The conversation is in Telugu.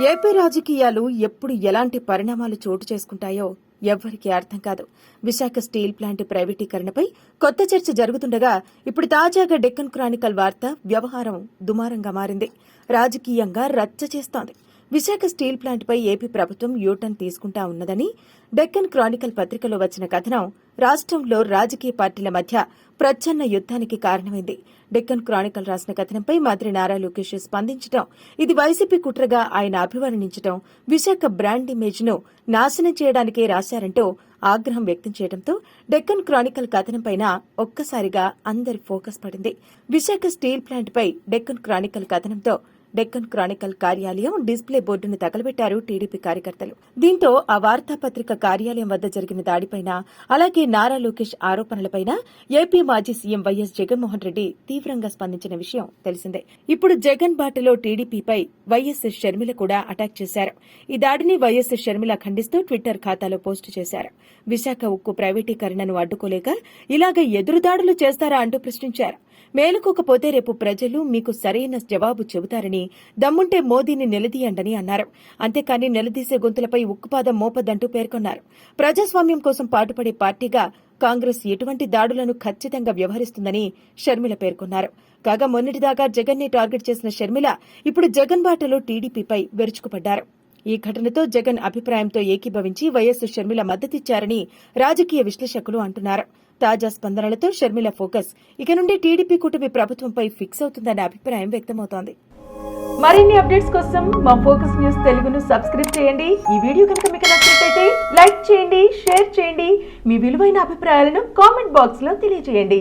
ఏపీ రాజకీయాలు ఎప్పుడు ఎలాంటి పరిణామాలు చోటు చేసుకుంటాయో ఎవ్వరికీ అర్థం కాదు. విశాఖ స్టీల్ ప్లాంట్ ప్రైవేటీకరణపై కొత్త చర్చ జరుగుతుండగా ఇప్పుడు తాజాగా డెక్కన్ క్రానికల్ వార్త వ్యవహారం దుమారంగా మారింది. రాజకీయంగా రచ్చ చేస్తోంది. విశాఖ స్టీల్ ప్లాంట్పై ఏపీ ప్రభుత్వం యూటర్న్ తీసుకుంటా ఉన్నదని డెక్కన్ క్రానికల్ పత్రికలో వచ్చిన కథనం రాష్ట్రంలో రాజకీయ పార్టీల మధ్య ప్రచ్ఛన్న యుద్ధానికి కారణమైంది. డెక్కన్ క్రానికల్ రాసిన కథనంపై మంత్రి నారా లోకేష్ స్పందించడం ఇది వైసీపీ కుట్రగా ఆయన అభివర్ణించడం విశాఖ బ్రాండ్ ఇమేజ్ను నాశనం చేయడానికే రాశారంటూ ఆగ్రహం వ్యక్తం చేయడంతో డెక్కన్ క్రానికల్ కథనంపైన ఒక్కసారిగా అందరి ఫోకస్ పడింది. విశాఖ స్టీల్ ప్లాంట్పై డెక్కన్ క్రానికల్ కథనంతో డెక్కన్ క్రానికల్ కార్యాలయం డిస్ప్లే బోర్డును తగలబెట్టారు టీడీపీ కార్యకర్తలు. దీంతో ఆ వార్తాపత్రిక కార్యాలయం వద్ద జరిగిన దాడిపైన అలాగే నారా లోకేష్ ఆరోపణలపైన ఏపీ మాజీ సీఎం వైఎస్ జగన్మోహన్ రెడ్డి తీవ్రంగా స్పందించిన విషయం తెలిసిందే. ఇప్పుడు జగన్ బాటలో టీడీపీపై వైఎస్ షర్మిల కూడా అటాక్ చేశారు. ఈ దాడిని వైఎస్ షర్మిల ఖండిస్తూ ట్విట్టర్ ఖాతాలో పోస్టు చేశారు. విశాఖ ఉక్కు ప్రైవేటీకరణను అడ్డుకోలేక ఇలాగ ఎదురుదాడులు చేస్తారా అంటూ ప్రశ్నించారు. మేలుకోకపోతే రేపు ప్రజలు మీకు సరైన జవాబు చెబుతారని దమ్ముంటే మోదీని నిలదీయండని అన్నారు. అంతేకాని నిలదీసే గొంతులపై ఉక్కుపాదం మోపదంటూ పేర్కొన్నారు. ప్రజాస్వామ్యం కోసం పాటుపడే పార్టీగా కాంగ్రెస్ ఎటువంటి దాడులను ఖచ్చితంగా వ్యవహరిస్తుందని షర్మిల పేర్కొన్నారు. కాగా మొన్నటిదాకా జగన్ని టార్గెట్ చేసిన షర్మిల ఇప్పుడు జగన్ బాటలో టీడీపీపై విరుచుకుపడ్డారు. ఈ ఘటనతో జగన్ అభిప్రాయంతో ఏకీభవించి వైఎస్ షర్మిల మద్దతిచ్చారని రాజకీయ విశ్లేషకులు అంటున్నారు. తాజా స్పందనలతో షర్మిల ఫోకస్. ఇక నుండి టీడీపీ కూటమి ప్రభుత్వంపై ఫిక్స్ అవుతుందన్న అభిప్రాయం వ్యక్తమవుతోంది. మరిన్ని అప్డేట్స్ కోసం మా ఫోకస్ న్యూస్ తెలుగును సబ్స్క్రైబ్ చేయండి. ఈ వీడియో కనుక మీకు నచ్చినట్లయితే లైక్ చేయండి షేర్ చేయండి. మీ విలువైన అభిప్రాయాలను కామెంట్ బాక్స్లో తెలియజేయండి.